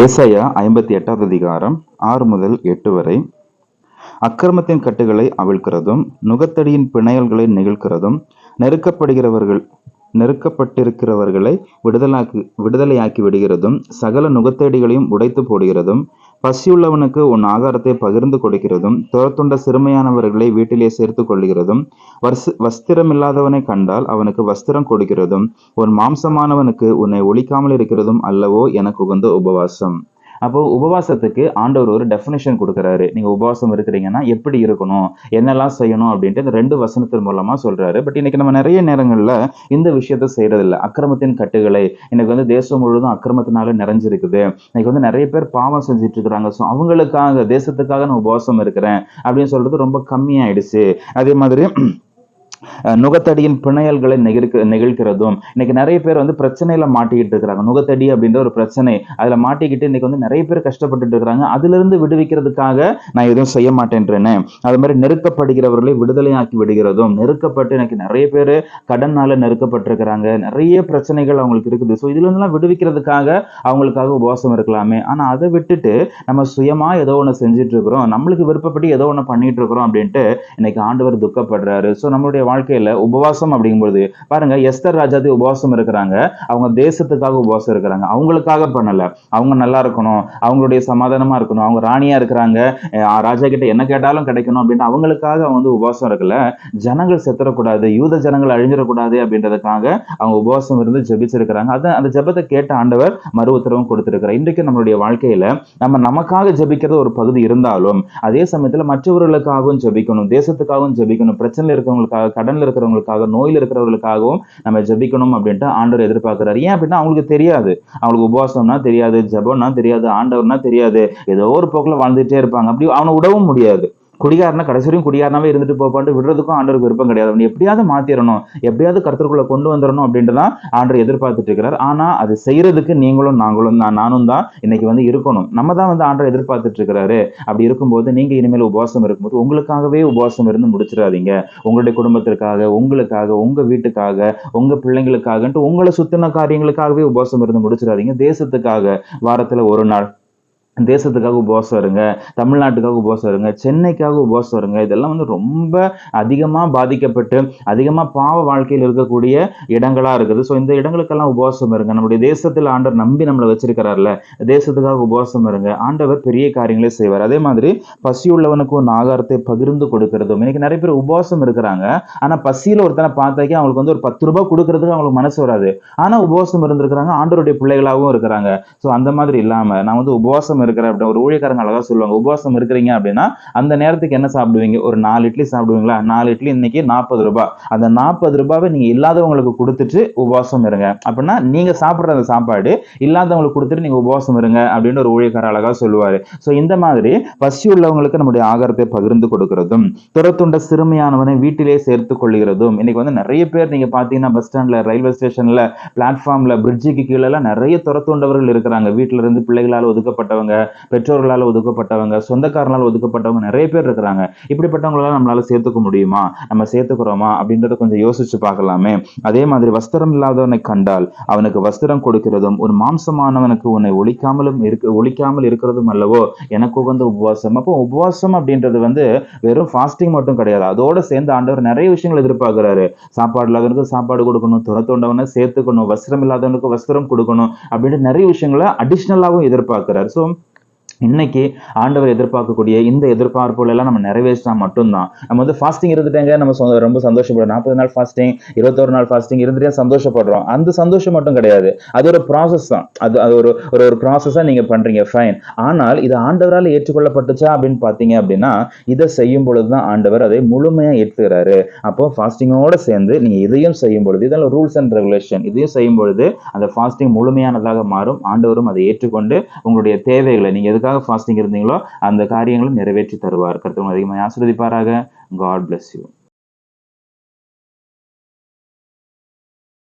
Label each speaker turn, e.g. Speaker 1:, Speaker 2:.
Speaker 1: ஏசாயா ஐம்பத்தி எட்டாவது அதிகாரம் ஆறு முதல் எட்டு வரை. அக்கிரமத்தின் கட்டுகளை அவிழ்க்கிறதும் நுகத்தடியின் பிணையல்களை நிகழ்கிறதும் நெருக்கப்படுகிறவர்கள் நெருக்கப்பட்டிருக்கிறவர்களை விடுதலாக்கி விடுதலையாக்கி விடுகிறதும் சகல நுகத்தேடிகளையும் உடைத்து போடுகிறதும் பசியுள்ளவனுக்கு உன் ஆகாரத்தை பகிர்ந்து கொடுக்கிறதும் துரத்துண்ட சிறுமையானவர்களை வீட்டிலே சேர்த்து கொள்கிறதும் வஸ் வஸ்திரமில்லாதவனை கண்டால் அவனுக்கு வஸ்திரம் கொடுக்கிறதும் உன் மாம்சமானவனுக்கு உன்னை ஒழிக்காமல் இருக்கிறதும் அல்லவோ எனக்கு உகந்த உபவாசம். அப்போ உபவாசத்துக்கு ஆண்டவர் ஒரு டெஃபினேஷன் கொடுக்குறாரு. நீங்க உபவாசம் இருக்கிறீங்கன்னா எப்படி இருக்கணும் என்னெல்லாம் செய்யணும் அப்படின்ட்டு இந்த ரெண்டு வசனத்தின் மூலமா சொல்றாரு. பட் இன்னைக்கு நம்ம நிறைய நேரங்களில் இந்த விஷயத்த செய்யறதில்ல அக்கிரமத்தின் கட்டுகளை இன்னைக்கு வந்து தேசம் முழுவதும் அக்கிரமத்தினால நிறைஞ்சிருக்குது. இன்னைக்கு வந்து நிறைய பேர் பாவம் செஞ்சுட்டு இருக்கிறாங்க. ஸோ அவங்களுக்காக தேசத்துக்காக நான் உபவாசம் இருக்கிறேன் அப்படின்னு சொல்றது ரொம்ப கம்மியாயிடுச்சு. அதே மாதிரி நுகத்தடியின் பிணையல்களை நெகிழ்க்க நிகழ்கிறதும் இன்னைக்கு நிறைய பேர் வந்து பிரச்சனையில மாட்டிக்கிட்டு இருக்கிறாங்க. நுகத்தடி அப்படின்ற ஒரு பிரச்சனை. அதுல மாட்டிக்கிட்டு இன்னைக்கு வந்து நிறைய பேர் கஷ்டப்பட்டுட்டு இருக்கிறாங்க. அதுல இருந்து விடுவிக்கிறதுக்காக நான் எதுவும் செய்ய மாட்டேன்றேன்னு அது மாதிரி நெருக்கப்படுகிறவர்களை விடுதலையாக்கி விடுகிறதும் நெருக்கப்பட்டு இன்னைக்கு நிறைய பேர் கடனால நெருக்கப்பட்டிருக்கிறாங்க. நிறைய பிரச்சனைகள் அவங்களுக்கு இருக்குது. ஸோ இதுல இருந்தெல்லாம் விடுவிக்கிறதுக்காக அவங்களுக்காக உபவாசம் இருக்கலாமே. ஆனா அதை விட்டுட்டு நம்ம சுயமா ஏதோ ஒன்று செஞ்சுட்டு இருக்கிறோம். நம்மளுக்கு விருப்பப்படி ஏதோ ஒன்று பண்ணிட்டு இருக்கிறோம் அப்படின்ட்டு இன்னைக்கு ஆண்டவர் துக்கப்படுறாரு. ஸோ நம்மளுடைய வாழ்க்கையில் உபவாசம் அப்படிங்கும்போது பாருங்க எஸ்தர் ராஜாதி உபவாசம் இருக்கிறாங்க. அவங்க தேசத்துக்காக உபவாசம் இருக்கிறாங்க. அவங்களுக்காக பண்ணல. அவங்க நல்லா இருக்கணும். அவங்களுடைய சமாதானமா இருக்கணும். அவங்க ராணியா இருக்கிறாங்க. ராஜா கிட்ட என்ன கேட்டாலும் கிடைக்கணும் அப்படின்ட்டு அவங்களுக்காக அவங்க வந்து உபவாசம் இருக்கல. ஜனங்கள் செத்துறக்கூடாது. யூத ஜனங்கள் அழிஞ்சிடக்கூடாது அப்படின்றதுக்காக அவங்க உபவாசம் இருந்து ஜெபிச்சிருக்கிறாங்க. அதான் அந்த ஜெபத்தை கேட்ட ஆண்டவர் மறு உத்தரவும் கொடுத்திருக்கிறார். இன்றைக்கு நம்மளுடைய வாழ்க்கையில நம்ம நமக்காக ஜபிக்கிறது ஒரு பகுதி இருந்தாலும் அதே சமயத்துல மற்றவர்களுக்காகவும் ஜெபிக்கணும். தேசத்துக்காகவும் ஜெபிக்கணும். பிரச்சனை இருக்கிறவங்களுக்காக கடன்ல இருக்கிறவங்களுக்காக நோயில் இருக்கிறவர்களுக்காகவும் நம்ம ஜெபிக்கணும் அப்படின்ட்டு ஆண்டவர் எதிர்பார்க்கிறாரு. ஏன் அப்படின்னா அவங்களுக்கு தெரியாது. அவங்களுக்கு உபவாசம்னா தெரியாது ஜபம்னா தெரியாது ஆண்டவர்னா தெரியாது. ஏதோ ஒரு போக்குல வாழ்ந்துட்டே இருப்பாங்க. அப்படி அவனை விடவும் முடியாது. குடிகாரனா கடைசி வரையும் குடிகாரனாவே இருந்துட்டு போப்பான்ட்டு விடுறதுக்கும் ஆண்டருக்கு விருப்பம் கிடையாது. அவனை எப்படியாவது மாத்திரணும் எப்படியாவது கருத்துக்குள்ள கொண்டு வந்துடணும் அப்படின்ட்டு தான் ஆண்டர் எதிர்பார்த்துட்டு இருக்கிறார். ஆனா அது செய்யறதுக்கு நீங்களும் நாங்களும் தான் நானும் தான் இன்னைக்கு வந்து இருக்கணும். நம்ம தான் வந்து ஆண்டவர் எதிர்பார்த்துட்டு இருக்கிறாரு. அப்படி இருக்கும்போது நீங்க இனிமேல் உபவாசம் இருக்கும்போது உங்களுக்காகவே உபவாசம் இருந்து முடிச்சிடாதீங்க. உங்களுடைய குடும்பத்திற்காக உங்களுக்காக உங்க வீட்டுக்காக உங்க பிள்ளைங்களுக்காகன்ட்டு உங்களை சுத்தின காரியங்களுக்காகவே உபவாசம் இருந்து முடிச்சிடாதீங்க. தேசத்துக்காக வாரத்துல ஒரு நாள் தேசத்துக்காக உபவாசம் இருங்க தமிழ்நாட்டுக்காக உபவாசம் இருங்க சென்னைக்காக உபவாசம் இருங்க இதெல்லாம் வந்து ரொம்ப அதிகமாக பாதிக்கப்பட்டு அதிகமாக பாவ வாழ்க்கையில் இருக்கக்கூடிய இடங்களாக இருக்குது. ஸோ இந்த இடங்களுக்கெல்லாம் உபவாசம் இருங்க. நம்முடைய தேசத்தில் ஆண்டவர் நம்பி நம்மளை வச்சிருக்கிறார்ல தேசத்துக்காக உபவாசம் இருங்க. ஆண்டவர் பெரிய காரியங்களே செய்வார். அதே மாதிரி பசியுள்ளவனுக்கு ஒரு ஆகாரத்தை பகிர்ந்து கொடுக்கறதும். இன்னைக்கு நிறைய பேர் உபவாசம் இருக்கிறாங்க. ஆனால் பசியில் ஒருத்தனை பார்த்தாக்கி அவங்களுக்கு வந்து ஒரு பத்து ரூபாய் கொடுக்கறதுக்கு அவங்களுக்கு மனசு வராது. ஆனால் உபவாசம் இருந்திருக்கிறாங்க. ஆண்டவருடைய பிள்ளைகளாகவும் இருக்கிறாங்க. ஸோ அந்த மாதிரி இல்லாமல் நான் வந்து உபவாசம் இருக்கிற அப்படி ஒரு ஊழியக்காரங்க அழகா சொல்லுவாங்க உபவாசம் இருக்கிறீங்க அப்படின்னா அந்த நேரத்துக்கு என்ன சாப்பிடுவீங்க? ஒரு நாலு இட்லி சாப்பிடுவீங்களா? நாலு இட்லி இன்னைக்கு நாற்பது ரூபாய். அந்த நாற்பது ரூபாவை நீங்க இல்லாதவங்களுக்கு கொடுத்துட்டு உபவாசம் இருங்க. அப்படின்னா நீங்க சாப்பிடுற அந்த சாப்பாடு இல்லாதவங்களுக்கு கொடுத்துட்டு நீங்க உபவாசம் இருங்க அப்படின்னு ஒரு ஊழியக்காரர் அழகா சொல்லுவார். ஸோ இந்த மாதிரி பசி உள்ளவங்களுக்கு நம்முடைய ஆகாரத்தை பகிர்ந்து கொடுக்கிறதும் துரத்துண்ட சிறுமையானவனை வீட்டிலே சேர்த்து கொள்கிறதும் இன்னைக்கு வந்து நிறைய பேர் நீங்க பாத்தீங்கன்னா பஸ் ஸ்டாண்ட்ல ரயில்வே ஸ்டேஷன்ல பிளாட்ஃபார்மில் பிரிட்ஜுக்கு கீழே நிறைய துரத்துண்டவர்கள் இருக்கிறாங்க. வீட்டில இருந்து பிள்ளைகளால் ஒதுக்கப்பட்டவங்க பெற்றோர்களால் ஒதுக்கப்பட்டவங்க சொந்தக்காரனால் ஒதுக்கப்பட்டவங்க நிறைய பேர் இருக்கிறாங்க. இப்படிப்பட்டவங்களால நம்மளால சேர்த்துக்க முடியுமா? நம்ம சேர்த்துக்கிறோமா? அப்படின்றத கொஞ்சம் யோசிச்சு பார்க்கலாமே. அதே மாதிரி வஸ்திரம் இல்லாதவனை கண்டால் அவனுக்கு வஸ்திரம் கொடுக்கிறதும் ஒரு மாம்சமானவனுக்கு உன்னை ஒழிக்காமலும் இருக்க ஒழிக்காமல் இருக்கிறதும் அல்லவோ எனக்கு உகந்த உபவாசம். அப்போ உபவாசம் அப்படின்றது வந்து வெறும் ஃபாஸ்டிங் மட்டும் கிடையாது. அதோட சேர்ந்து ஆண்டவர் நிறைய விஷயங்கள் எதிர்பார்க்கிறாரு. சாப்பாடு இல்லாதவனுக்கு சாப்பாடு கொடுக்கணும் துரத்தோண்டவனை சேர்த்துக்கணும் வஸ்திரம் இல்லாதவனுக்கு வஸ்திரம் கொடுக்கணும் அப்படின்ட்டு நிறைய விஷயங்களை அடிஷ்னலாகவும் எதிர்பார்க்கிறார். ஸோ இன்னைக்கு ஆண்டவர் எதிர்பார்க்கக்கூடிய இந்த எதிர்பார்ப்புகள் எல்லாம் நம்ம நிறைவேற்றினா மட்டும்தான். நம்ம வந்து ஃபாஸ்டிங் இருந்துட்டேங்க நம்ம சொந்த- ரொம்ப சந்தோஷப்படுறோம். நாற்பது நாள் ஃபாஸ்டிங் இருபத்தோரு நாள் ஃபாஸ்டிங் இருந்துட்டே சந்தோஷப்படுறோம். அந்த சந்தோஷம் மட்டும் கிடையாது. அது ஒரு ப்ராசஸ் தான். அது அது ஒரு ஒரு ஒரு ப்ராசஸாக நீங்க பண்றீங்க ஃபைன் ஆனால் இது ஆண்டவரால் ஏற்றுக்கொள்ளப்பட்டுச்சா அப்படின்னு பார்த்தீங்க அப்படின்னா இதை செய்யும் பொழுது தான் ஆண்டவர் அதை முழுமையாக ஏற்றுக்கிறாரு அப்போ ஃபாஸ்டிங்கோட சேர்ந்து நீங்க இதையும் செய்யும் பொழுது இதெல்லாம் ரூல்ஸ் அண்ட் ரெகுலேஷன் இதையும் செய்யும் பொழுது அந்த ஃபாஸ்டிங் முழுமையானதாக மாறும். ஆண்டவரும் அதை ஏற்றுக்கொண்டு உங்களுடைய தேவைகளை நீங்க எதுக்காக ஃபாஸ்டிங் இருந்தீங்களோ அந்த காரியங்களும் நிறைவேற்றி தருவார். கருத்து அதிகமாக ஆசிர்வதிப்பாராக. God bless you